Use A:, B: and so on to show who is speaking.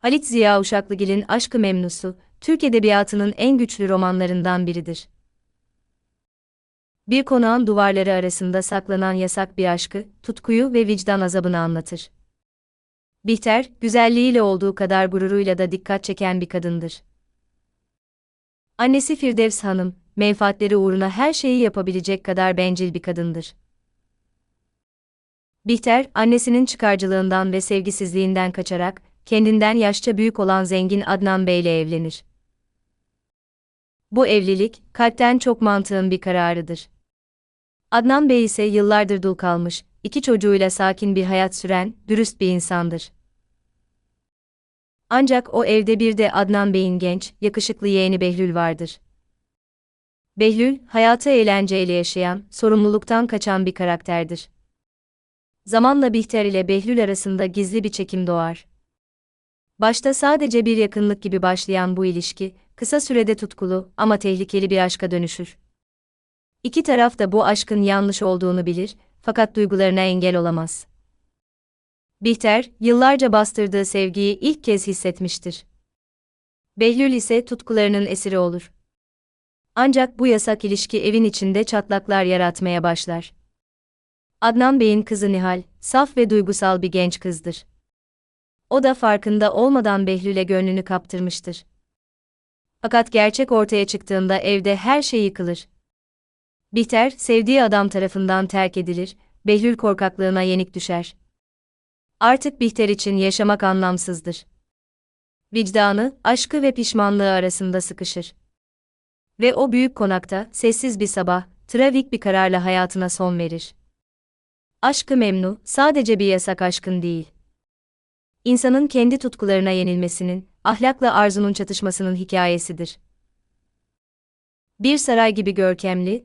A: Halit Ziya Uşaklıgil'in Aşkı Memnusu, Türk Edebiyatı'nın en güçlü romanlarından biridir. Bir konağın duvarları arasında saklanan yasak bir aşkı, tutkuyu ve vicdan azabını anlatır. Bihter, güzelliğiyle olduğu kadar gururuyla da dikkat çeken bir kadındır. Annesi Firdevs Hanım, menfaatleri uğruna her şeyi yapabilecek kadar bencil bir kadındır. Bihter, annesinin çıkarcılığından ve sevgisizliğinden kaçarak, kendinden yaşça büyük olan zengin Adnan Bey ile evlenir. Bu evlilik, kalpten çok mantığın bir kararıdır. Adnan Bey ise yıllardır dul kalmış, iki çocuğuyla sakin bir hayat süren, dürüst bir insandır. Ancak o evde bir de Adnan Bey'in genç, yakışıklı yeğeni Behlül vardır. Behlül, hayatı eğlenceyle yaşayan, sorumluluktan kaçan bir karakterdir. Zamanla Bihter ile Behlül arasında gizli bir çekim doğar. Başta sadece bir yakınlık gibi başlayan bu ilişki, kısa sürede tutkulu ama tehlikeli bir aşka dönüşür. İki taraf da bu aşkın yanlış olduğunu bilir, fakat duygularına engel olamaz. Bihter, yıllarca bastırdığı sevgiyi ilk kez hissetmiştir. Behlül ise tutkularının esiri olur. Ancak bu yasak ilişki evin içinde çatlaklar yaratmaya başlar. Adnan Bey'in kızı Nihal, saf ve duygusal bir genç kızdır. O da farkında olmadan Behlül'e gönlünü kaptırmıştır. Fakat gerçek ortaya çıktığında evde her şey yıkılır. Bihter, sevdiği adam tarafından terk edilir, Behlül korkaklığına yenik düşer. Artık Bihter için yaşamak anlamsızdır. Vicdanı, aşkı ve pişmanlığı arasında sıkışır. Ve o büyük konakta, sessiz bir sabah, trajik bir kararla hayatına son verir. Aşkı Memnu, sadece bir yasak aşkın değil. İnsanın kendi tutkularına yenilmesinin, ahlakla arzunun çatışmasının hikayesidir. Bir saray gibi görkemli,